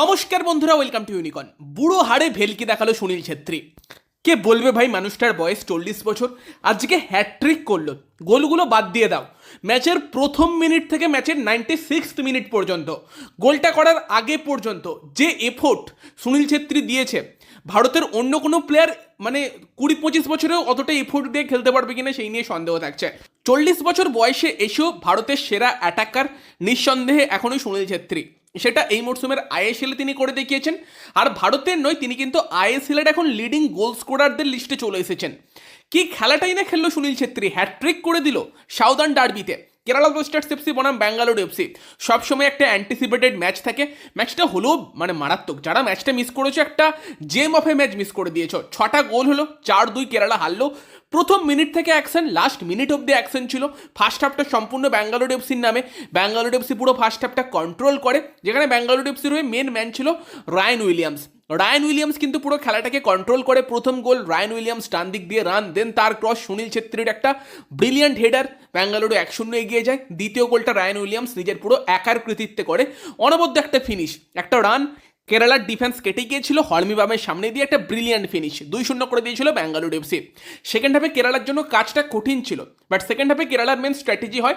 নমস্কার বন্ধুরা welcome to ইউনিকন বুড়ো হাড়ে ভেলকি দেখাল সুনীল ছেত্রী। কে বলবে ভাই মানুষটার বয়স চল্লিশ বছর? আজকে হ্যাট্রিক করল। গোলগুলো বাদ দিয়ে দাও। ম্যাচের প্রথম মিনিট থেকে ম্যাচের নাইনটি সিক্স মিনিট পর্যন্ত। গোলটা করার আগে পর্যন্ত যে এফোর্ট সুনীল ছেত্রী দিয়েছে, ভারতের অন্য কোনো প্লেয়ার মানে কুড়ি পঁচিশ বছরেও অতটা এফোর্ট দিয়ে খেলতে পারবে কিনা সেই নিয়ে সন্দেহ থাকছে। চল্লিশ বছর বয়সে এসেও ভারতের সেরা অ্যাটাকার নিঃসন্দেহে এখনই সুনীল ছেত্রী। সেটা এই মরসুমের আইএসএলে তিনি করে দেখিয়েছেন। আর ভারতের নয়, তিনি কিন্তু আইএসএলের এখন লিডিং গোল স্কোরারদের লিস্টে চলে এসেছেন। কি খেলাটাই না খেললো সুনীল ছেত্রী? হ্যাট্রিক করে দিল সাউদার্ন ডার্বিতে কেরালা ব্লাস্টার্স এফসি বনাম ব্যাঙ্গালোর এফসি সবসময় একটা অ্যান্টিসিপেটেড ম্যাচ থাকে। ম্যাচটা হলো মানে মারাত্মক। যারা ম্যাচটা মিস করেছ, একটা gem of a match miss করে দিয়েছ। ছটা গোল হলো, চার দুই কেরালা হারলো। প্রথম মিনিট থেকে অ্যাকশন লাস্ট মিনিট অব অব্দি অ্যাকশন ছিল ফার্স্ট হাফটা সম্পূর্ণ ব্যাঙ্গালোর এফসির নামে। ব্যাঙ্গালোর এফসি পুরো ফার্স্ট হাফটা কন্ট্রোল করে। যেখানে ব্যাঙ্গালোর এফসির হয়ে মেন ম্যান ছিল রায়ন উইলিয়ামস রায়ন উইলিয়ামস কিন্তু পুরো খেলাটাকে কন্ট্রোল করে। প্রথম গোল রায়ন উইলিয়ামস ডান দিক দিয়ে রান দেন তার ক্রস সুনীল ছেত্রীর একটা ব্রিলিয়ান্ট হেডার ব্যাঙ্গালোরে এক শূন্য এগিয়ে যায়। দ্বিতীয় গোলটা রায়ন উইলিয়ামস নিজের পুরো একার কৃতিত্বে করে। অনবদ্য একটা ফিনিশ একটা রান কেরালার ডিফেন্স কেটে গিয়েছিল। হরমিবামের সামনে দিয়ে একটা ব্রিলিয়ান্ট ফিনিশ দুই শূন্য করে দিয়েছিল ব্যাঙ্গালোর এফসি সেকেন্ড হাফে কেরালার জন্য কাজটা কঠিন ছিল। বাট সেকেন্ড হাফে কেরালার মেন স্ট্র্যাটেজি হয়,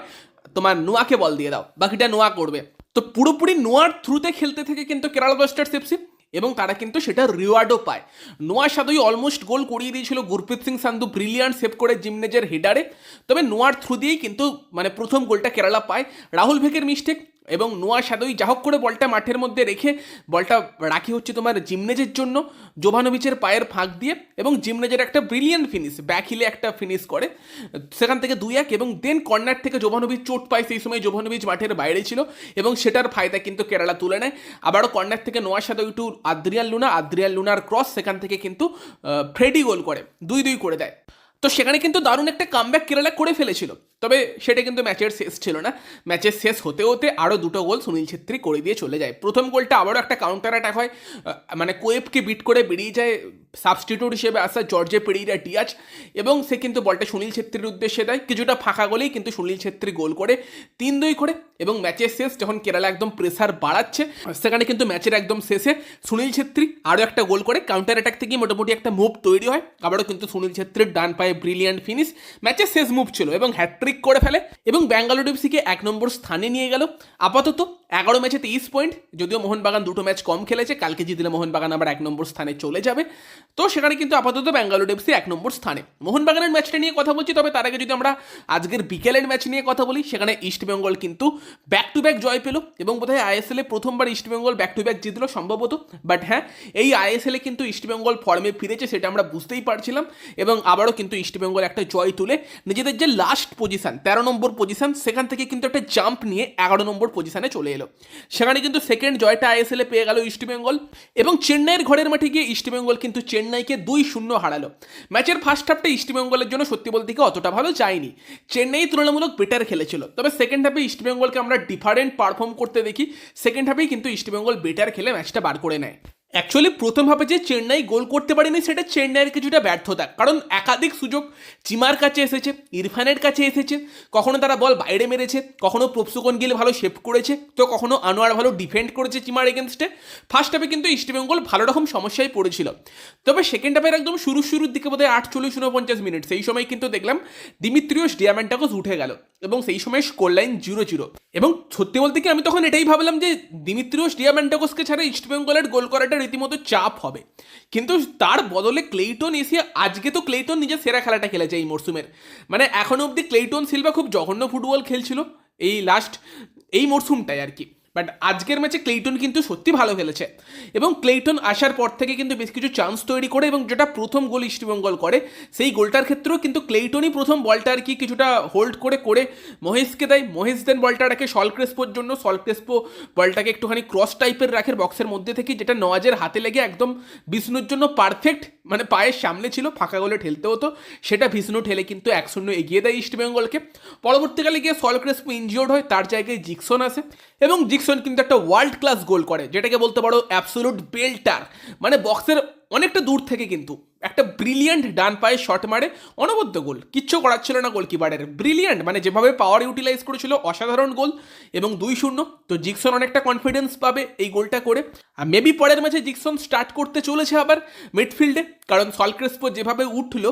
তোমার নোয়াকে বল দিয়ে দাও। বাকিটা নোয়া করবে। তো পুরোপুরি নোয়ার থ্রুতে খেলতে থেকে কিন্তু কেরালা ব্লাস্টার্স এফসি এবং তারা কিন্তু সেটা রিওয়ার্ডও পায়। নোয়া সাদুই অলমোস্ট গোল করিয়ে দিয়েছিল। গুরপ্রীত সিং সান্ধু ব্রিলিয়ান্ট সেভ করে জিমনেজের হেডারে তবে নোয়ার থ্রু দিয়েই কিন্তু মানে প্রথম গোলটা কেরালা পায়। রাহুল ভেকের মিস্টেক এবং নোয়া সাদুই যা হোক করে বলটা মাঠের মধ্যে রেখে বলটা রাখি হচ্ছে তোমার জিমনেজের জন্য জোভানোভিচের পায়ের ফাঁক দিয়ে এবং জিমনেজের একটা ব্রিলিয়ান্ট ফিনিশ ব্যাক হিলে একটা ফিনিশ করে। সেখান থেকে দুই এক এবং দেন কর্নার থেকে জোভানোভিচ চোট পায়, সেই সময় জোভানোভিচ মাঠের বাইরে ছিল এবং সেটার ফায়দা কিন্তু কেরালা তুলে নেয়। আবারও কর্নার থেকে Noah Sadaoui to Adrian Luna, Adrian lunar cross সেখান থেকে কিন্তু ফ্রেডি গোল করে, দুই দুই করে দেয়। তো সেখানে কিন্তু দারুণ একটা কামব্যাক কেরালা করে ফেলেছিল। তবে সেটা কিন্তু ম্যাচের শেষ ছিল না। ম্যাচের শেষ হতে হতে আরও দুটো গোল সুনীল ছেত্রী করে দিয়ে চলে যায়। প্রথম গোলটা আবারও একটা কাউন্টার অ্যাটাক হয়। মানে কোয়েবকে বিট করে বেরিয়ে যায় সাবস্টিটিউট হিসেবে আসা জর্জে পেরিরা টিয়াজ এবং সে কিন্তু বলটা সুনীল ছেত্রীর উদ্দেশ্যে দেয়। কিছুটা ফাঁকা গোলেই কিন্তু সুনীল ছেত্রী গোল করে তিন দুই করে এবং ম্যাচের শেষ যখন কেরালা একদম প্রেসার বাড়াচ্ছে সেখানে কিন্তু ম্যাচের একদম শেষে সুনীল ছেত্রী আরও একটা গোল করে কাউন্টার অ্যাটাক থেকে মোটামুটি একটা মুভ তৈরি হয়। আবারও কিন্তু সুনীল ছেত্রীর ডান পায়ে ব্রিলিয়ান্ট ফিনিশ ম্যাচের শেষ মুভ ছিল এবং হ্যাট্রিক করে ফেলে এবং ব্যাঙ্গালোর এফসিকে এক নম্বর স্থানে নিয়ে গেল। আপাতত এগারো ম্যাচে তেইশ পয়েন্ট, যদিও মোহনবাগান দুটো ম্যাচ কম খেলেছে, কালকে জিতলে মোহনবাগান আবার এক নম্বর স্থানে চলে যাবে। তো সেখানে কিন্তু আপাতত ব্যাঙ্গালোর এফসি এক নম্বর স্থানে। মোহনবাগানের ম্যাচটা নিয়ে কথা বলছি, তবে তার আগে যদি আমরা আজকের বিকেলের ম্যাচ নিয়ে কথা বলি, সেখানে ইস্টবেঙ্গল কিন্তু ব্যাক টু ব্যাক জয় পেল, এবং বোধহয় আইএসএলে প্রথমবার ইস্টবেঙ্গল ব্যাক টু ব্যাক জিতলো সম্ভবত। বাট হ্যাঁ এই আইএসএলে কিন্তু ইস্টবেঙ্গল ফর্মে ফিরেছে, সেটা আমরা বুঝতেই পারছিলাম, এবং আবারও কিন্তু ইস্টবেঙ্গল একটা জয় তুলে নিজেদের যে লাস্ট পজিশন তেরো নম্বর পজিশন সেখান থেকে কিন্তু একটা জাম্প নিয়ে এগারো নম্বর পজিশনে চলে এলো। সেখানে কিন্তু সেকেন্ড জয়টা আইএসএল এ পেয়ে গেল ইস্টবেঙ্গল এবং চেন্নাইয়ের ঘরের মাঠে গিয়ে ইস্টবেঙ্গল কিন্তু চেন্নাইকে দুই শূন্য হারালো। ম্যাচের ফার্স্ট হাফটা ইস্টবেঙ্গলের জন্য সত্যি বলতে গিয়ে অতটা ভালো যায়নি। চেন্নাই তুলনামূলক বেটার খেলেছিল। তবে সেকেন্ড হাফে ইস্টবেঙ্গলকে আমরা ডিফারেন্ট পারফর্ম করতে দেখি। সেকেন্ড হাফেই কিন্তু ইস্টবেঙ্গল বেটার খেলে ম্যাচটা বার করে নেয়। অ্যাকচুয়ালি প্রথম ভাবে যে চেন্নাই গোল করতে পারেনি, সেটা চেন্নাইয়ের কিছুটা ব্যর্থতা। কারণ একাধিক সুযোগ চিমার কাছে এসেছে, ইরফানের কাছে এসেছে, কখনো তারা বল বাইরে মেরেছে, কখনো প্রপসুকন গিল ভালো শেপ করেছে, তো কখনো আনোয়ার ভালো ডিফেন্ড করেছে চিমার এগেনস্টে ফার্স্ট হাফে কিন্তু ইস্টবেঙ্গল ভালো রকম সমস্যায় পড়েছিল। তবে সেকেন্ড হাফের একদম শুরু, শুরুর দিকে বোধহয় আট আটচল্লিশ উনপঞ্চাশ মিনিট সেই সময় কিন্তু দেখলাম দিমিত্রিওস ডিয়ামেন্টাকোস উঠে গেল, এবং সেই সময় স্কোর লাইন জিরো জিরো এবং সত্যি বলতে কি আমি তখন এটাই ভাবলাম যে দিমিত্রিওস ডিয়ামেন্টাকোসকে ছাড়া ইস্টবেঙ্গলের গোল করাটা রীতিমতো চাপ হবে। কিন্তু তার বদলে ক্লেইটন এসে আজকে তো ক্লেইটন নিজের সেরা খেলাটা খেলেছে এই মরসুমের। মানে এখনও অবধি ক্লেইটন সিলভা খুব জঘন্য ফুটবল খেলছিল এই লাস্ট এই মরসুমটাই আর কি। বাট আজকের ম্যাচে ক্লেইটন কিন্তু সত্যি ভালো খেলেছে। এবং ক্লেইটন আসার পর থেকে কিন্তু বেশ কিছু চান্স তৈরি করে এবং যেটা প্রথম গোল ইস্টবেঙ্গল করে, সেই গোলটার ক্ষেত্রেও কিন্তু ক্লেইটনই প্রথম বলটা আর কি কিছুটা হোল্ড করে করে মহেশকে দেয়। মহেশ দেন বলটা রাখে সল ক্রেসপোর জন্য। সল ক্রেসপো বলটাকে একটুখানি ক্রস টাইপের রাখে বক্সের মধ্যে থেকে, যেটা নওয়াজের হাতে লেগে একদম বিষ্ণুর জন্য পারফেক্ট মানে পায়ের সামনে ছিল, ফাঁকা গোলে ঠেলতে হতো। সেটা বিষ্ণু ঠেলে কিন্তু এক শূন্য এগিয়ে দেয় ইস্টবেঙ্গলকে পরবর্তীকালে গিয়ে সল ক্রেসপো ইনজিওর্ড হয়, তার জায়গায় জিকসন আসে। এবং জিকসন কিন্তু একটা ওয়ার্ল্ড ক্লাস গোল করে, যেটাকে বলতে পারো অ্যাবসোলুট বেল্টার মানে বক্সের অনেকটা দূর থেকে কিন্তু। একটা ব্রিলিয়ান্ট ডান পায়ে শট মারে, অনবদ্য গোল কিচ্ছু করার ছিল না গোলকিপারের ব্রিলিয়ান্ট মানে যেভাবে পাওয়ার ইউটিলাইজ করেছিল, অসাধারণ গোল এবং দুই শূন্য। তো জিকসন অনেকটা কনফিডেন্স পাবে এই গোলটা করে। আর মেবি পরের ম্যাচে জিকসন স্টার্ট করতে চলেছে আবার মিডফিল্ডে কারণ সলক্রেসপো যেভাবে উঠল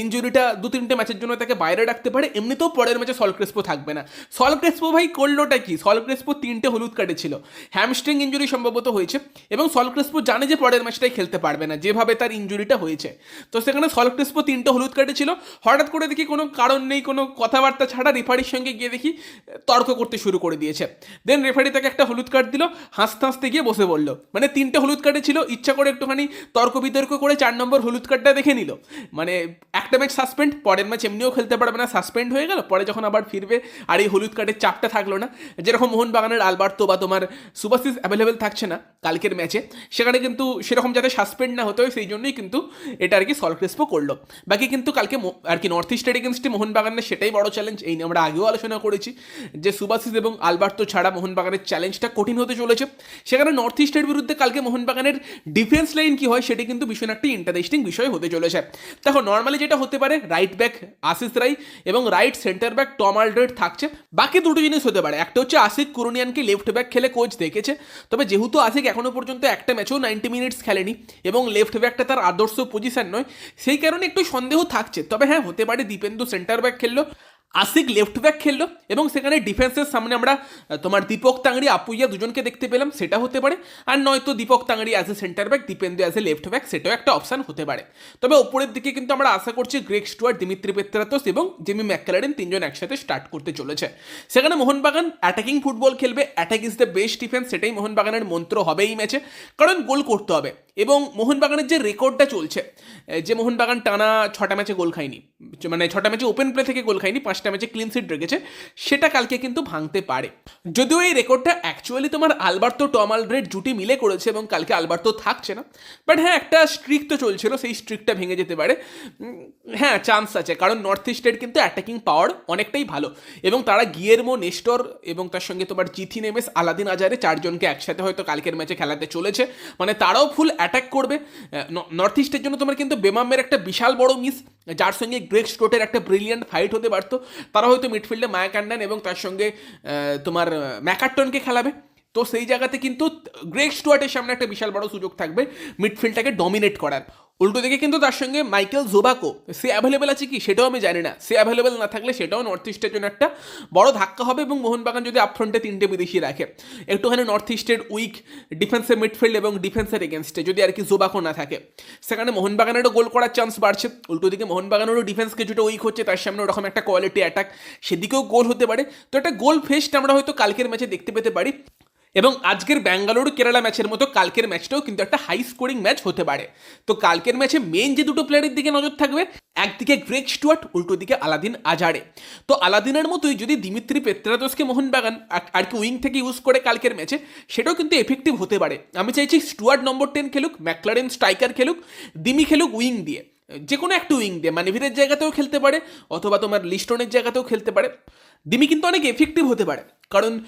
ইঞ্জুরিটা দু তিনটে ম্যাচের জন্য তাকে বাইরে রাখতে পারে। এমনিতেও পরের ম্যাচে সলক্রেসপো থাকবে না। সলক্রেসপো ভাই করলোটা কি? সলক্রেসপো তিনটে হলুদ কার্ডে ছিল। হ্যামস্ট্রিং ইঞ্জুরি সম্ভবত হয়েছে। এবং সলক্রেসপো জানে যে পরের ম্যাচটাই খেলতে পারবে না, যেভাবে তার ইঞ্জুরিটা হয়েছে। তো সেখানে সলক্রেসপো তিনটে হলুদ কার্ডে ছিল। হঠাৎ করে দেখি কোনো কারণ নেই, কোনো কথাবার্তা ছাড়া রেফারির সঙ্গে গিয়ে দেখি তর্ক করতে শুরু করে দিয়েছে। দেন রেফারি তাকে একটা হলুদ কার্ড দিল, হাসতে হাসতে গিয়ে বসে বলল মানে তিনটে হলুদ কার্ডে ছিল, ইচ্ছা করে একটুখানি তর্ক বিতর্ক করে চার নম্বর হলুদ কার্ডটা দেখে নিল। মানে একটা ম্যাচ সাসপেন্ড পরের ম্যাচ এমনিও খেলতে পারবে না সাসপেন্ড হয়ে গেল, পরে যখন আবার ফিরবে, আর এই হলুদ কার্ডের চাপটা থাকল না। যেরকম মোহনবাগানের আলবার্তো বা তোমার সুভাশিস অ্যাভেলেবেল থাকছে না কালকের ম্যাচে সেখানে কিন্তু সেরকম যাতে সাসপেন্ড না হতে হয়, সেই জন্যই কিন্তু এটা আর কি সলক্রেসপো করল। বাকি কিন্তু কালকে আর কি নর্থ ইস্টের এগেনস্টে মোহনবাগানের সেটাই বড় চ্যালেঞ্জ এই নিয়ে আমরা আগেও আলোচনা করেছি। যে সুভাশিস এবং আলবার্তো ছাড়া মোহনবাগানের চ্যালেঞ্জটা কঠিন হতে চলেছে। সেখানে নর্থ ইস্টের বিরুদ্ধে কালকে মোহনবাগানের ডিফেন্স লাইন কি হয় সেটি কিন্তু ভীষণ একটা ইন্টারেস্টিং বিষয় হতে চলেছে। দেখো নর্মালি যেটা হতে পারে রাইট ব্যাক আশিস রাই এবং right centre back Tom Aldred থাকছে। বাকি দুটো জিনিস হতে পারে, একটা হচ্ছে আশিক কুরুনিয়ানকে লেফট ব্যাক খেলে কোচ দেখেছে। তবে যেহেতু আশিক এখনও পর্যন্ত একটা ম্যাচেও নাইনটি মিনিটস খেলেনি এবং লেফট ব্যাকটা তার আদর্শ পজিশন নয়। সেই কারণে একটু সন্দেহ থাকছে। তবে হ্যাঁ হতে পারে দীপেন্দু সেন্টার ব্যাক খেললো, আশিক লেফট ব্যাক খেললো, এবং সেখানে ডিফেন্সের সামনে আমরা তোমার দীপক তাংড়ি, আপুইয়া দুজনকে দেখতে পেলাম, সেটা হতে পারে। আর নয়তো Deepak Tangri as a centre back Dipendu as a left back সেটাও একটা অপশন হতে পারে। তবে ওপরের দিকে কিন্তু আমরা আশা করছি গ্রেক স্টুয়ার্ট দিমিত্রি পেত্রাতোস এবং জেমি ম্যাককালারেন তিনজন একসাথে স্টার্ট করতে চলেছে। সেখানে মোহনবাগান অ্যাটাকিং ফুটবল খেলবে attack is the best defence সেটাই মোহনবাগানের মন্ত্র হবে এই ম্যাচে। কারণ গোল করতে হবে। এবং মোহনবাগানের যে রেকর্ডটা চলছে যে মোহনবাগান টানা ছটা ম্যাচে গোল খায়নি মানে ছটা ম্যাচে ওপেন প্লে থেকে গোল খায়নি, পাঁচটা ম্যাচে ক্লিন সিট রেখেছে, সেটা কালকে কিন্তু ভাঙতে পারে। যদিও এই রেকর্ডটা অ্যাকচুয়ালি তোমার আলবার্তো, টম আলব্রেড জুটি মিলে করেছে এবং কালকে আলবার্তো থাকছে না বাট হ্যাঁ একটা স্ট্রিক তো চলছিল, সেই স্ট্রিকটা ভেঙে যেতে পারে। হ্যাঁ চান্স আছে, কারণ নর্থ ইস্টের কিন্তু অ্যাটাকিং পাওয়ার অনেকটাই ভালো, এবং তারা গিয়েরমো নেস্টর এবং তার সঙ্গে তোমার জিথি নেমেস, আলাদিন আজারে চারজনকে একসাথে হয়তো কালকের ম্যাচে খেলাতে চলেছে মানে তারাও ফুল অ্যাটাক করবে। নর্থ ইস্টের জন্য তোমার কিন্তু বেমামের একটা বিশাল বড় মিস যার সঙ্গে গ্রেক স্টোটের একটা ব্রিলিয়ান্ট ফাইট হতে পারতো। তারা হয়তো মিডফিল্ডে মায়াকান্ডান এবং তার সঙ্গে তোমার ম্যাকাটনকে খেলাবে। তো সেই জায়গাতে কিন্তু গ্রেক স্টুয়ার্টের সামনে একটা বিশাল বড় সুযোগ থাকবে মিডফিল্ডটাকে ডমিনেট করার। উল্টো দিকে কিন্তু তার সঙ্গে মাইকেল জোবাকো। সে অ্যাভেলেবেল আছে কি? সেটাও আমি জানি না। সে অ্যাভেলেবেল না থাকলে সেটাও নর্থ ইস্টের জন্য একটা বড় ধাক্কা হবে এবং মোহনবাগান যদি আপফ্রন্টে তিনটে বিদেশি রাখে, একটুখানি নর্থ ইস্টের উইক ডিফেন্সের মিডফিল্ড এবং ডিফেন্সের এগেনস্টে যদি আর কি জোবাকো না থাকে। সেখানে মোহনবাগানেরও গোল করার চান্স বাড়ছে। উল্টো দিকে মোহনবাগানেরও ডিফেন্স কিছুটা উইক হচ্ছে, তার সামনে ওরকম একটা কোয়ালিটি অ্যাটাক সেদিকেও গোল হতে পারে। তো একটা গোল ফেস্ট আমরা হয়তো কালকের ম্যাচে দেখতে পেতে পারি। এবং আজকের ব্যাঙ্গালোর কেরালা ম্যাচের মতো কালকের ম্যাচটাও কিন্তু একটা হাই স্কোরিং ম্যাচ হতে পারে। তো কালকের ম্যাচে মেন যে দুটো প্লেয়ারের দিকে নজর থাকবে, একদিকে গ্রেক স্টুয়ার্ট উল্টো দিকে আলাদিন আজারে তো আলাদিনের মতোই যদি দিমিত্রি পেত্রাদোসকে মোহনবাগান আর- আর কি উইং থেকে ইউজ করে কালকের ম্যাচে, সেটাও কিন্তু এফেক্টিভ হতে পারে। আমি চাইছি স্টুয়ার্ট নম্বর টেন খেলুক ম্যাকলারেন স্ট্রাইকার খেলুক দিমি খেলুক উইং দিয়ে। যে কোনো একটা উইং দিয়ে। মানিভিরের জায়গাতেও খেলতে পারে, অথবা তোমার লিস্টনের জায়গাতেও খেলতে পারে। দিমি কিন্তু অনেক এফেক্টিভ হতে পারে। কারণ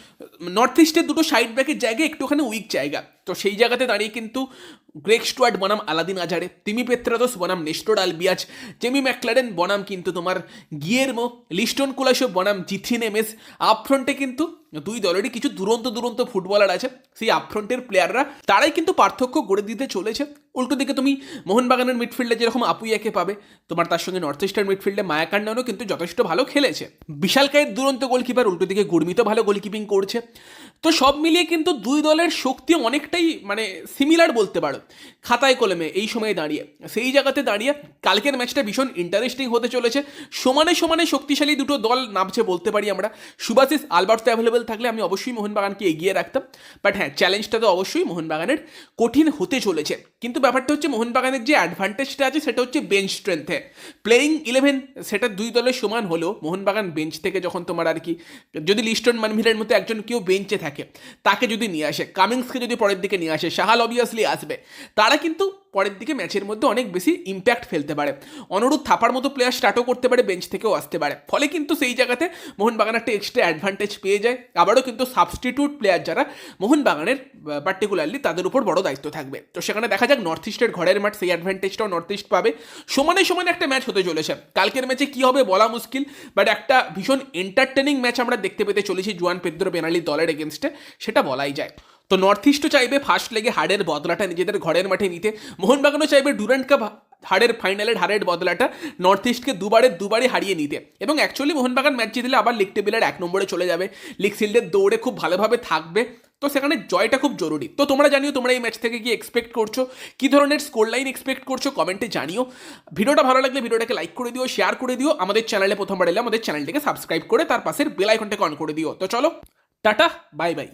নর্থ ইস্টের দুটো সাইড ব্যাকের জায়গায় একটুখানি উইক জায়গা। তো সেই জায়গাতে দাঁড়িয়ে কিন্তু গ্রেক স্টুয়ার্ট বনাম আলাদিন আজারে, তিমি পেত্রাদোস বনাম নেস্টোর আলবিয়াজ, জেমি ম্যাকলারেন বনাম কিন্তু তোমার গিয়েরমো, লিস্টন কুলাসো বনাম জিথি নেমেস। আপফ্রন্টে কিন্তু দুই দলেরই কিছু দুরন্ত দুরন্ত ফুটবলার আছে, সেই আপফ্রন্টের প্লেয়াররা, তারাই কিন্তু পার্থক্য গড়ে দিতে চলেছে। উল্টো দিকে তুমি মোহনবাগানের মিডফিল্ডে যেরকম আপুইয়াকে পাবে, তোমার তার সঙ্গে নর্থ ইস্টার্ন মিডফিল্ডে মায়াকান্ডানও কিন্তু যথেষ্ট ভালো খেলেছে। বিশালকায়ের দুরন্ত গোলকিপার উল্টো দিকে গুর্মিত ভালো গোলকিপিং করছে। তো সব মিলিয়ে কিন্তু দুই দলের শক্তি অনেকটাই মানে সিমিলার বলতে পারো। খাতায় কলমে এই সময়ে দাঁড়িয়ে, সেই জায়গাতে দাঁড়িয়ে কালকের ম্যাচটা ভীষণ ইন্টারেস্টিং হতে চলেছে। সমানে সমানে শক্তিশালী দুটো দল নামছে বলতে পারি আমরা। সুভাশিস আলবার্টো অ্যাভেলেবেল থাকলে আমি অবশ্যই মোহনবাগানকে এগিয়ে রাখতাম। বাট হ্যাঁ চ্যালেঞ্জটা তো অবশ্যই মোহনবাগানের কঠিন হতে চলেছে। কিন্তু ব্যাপারটা হচ্ছে মোহনবাগানের যে অ্যাডভান্টেজটা আছে, সেটা হচ্ছে বেঞ্চ স্ট্রেংথে প্লেয়িং ইলেভেন সেটা দুই দলের সমান হলেও মোহনবাগান বেঞ্চ থেকে যখন তোমার আর কি, যদি লিস্টন মানভিলের মতো একজন কেউ বেঞ্চে থাকে, তাকে যদি নিয়ে আসে কামিংসকে যদি পরের দিকে নিয়ে আসে শাহাল অবভিয়াসলি আসবে। তারা কিন্তু পরের দিকে ম্যাচের মধ্যে অনেক বেশি ইম্প্যাক্ট ফেলতে পারে। অনুরোধ থাপার মতো প্লেয়ার স্টার্টও করতে পারে বেঞ্চ থেকেও আসতে পারে। ফলে কিন্তু সেই জায়গাতে মোহনবাগান একটা এক্সট্রা অ্যাডভান্টেজ পেয়ে যায়। আবারও কিন্তু সাবস্টিটিউট প্লেয়ার যারা মোহনবাগানের পার্টিকুলারলি তাদের উপর বড় দায়িত্ব থাকবে। তো সেখানে দেখা যাক নর্থ ইস্টের ঘরের মাঠ সেই অ্যাডভান্টেজটাও নর্থ ইস্ট পাবে। সমানে সমানে একটা ম্যাচ হতে চলেছে। কালকের ম্যাচে কি হবে বলা মুশকিল বাট একটা ভীষণ এন্টারটেনিং ম্যাচ আমরা দেখতে পেতে চলেছি জুয়ান পেদ্রো বেনালি দলের এগেনস্টে সেটা বলাই যায়। তো নর্থ ইস্টও চাইবে ফার্স্ট লেগে হারের বদলাটা নিজেদের ঘরের মাঠে নিতে। মোহনবাগানও চাইবে ডুরান্ট কাপ হারের ফাইনালের হারের বদলাটা নর্থ ইস্টকে দুবারের দুবারে হারিয়ে নিতে। এবং অ্যাকচুয়ালি মোহনবাগান ম্যাচ জিতলে আবার লিগ টেবিলের এক নম্বরে চলে যাবে। লিগ শিল্ডের দৌড়ে খুব ভালোভাবে থাকবে। তো সেখানে জয়টা খুব জরুরি। তো তোমরা জানিও, তোমরা এই ম্যাচ থেকে কি এক্সপেক্ট করছ? কী ধরনের স্কোর লাইন এক্সপেক্ট করছ কমেন্টে জানিও। ভিডিওটা ভালো লাগলে ভিডিওটাকে লাইক করে দিও শেয়ার করে দিও। আমাদের চ্যানেলে প্রথমবার এলে আমাদের চ্যানেলটিকে সাবস্ক্রাইব করে তার পাশের বেল আইকনটাকে অন করে দিও। তো চলো, টাটা বাই বাই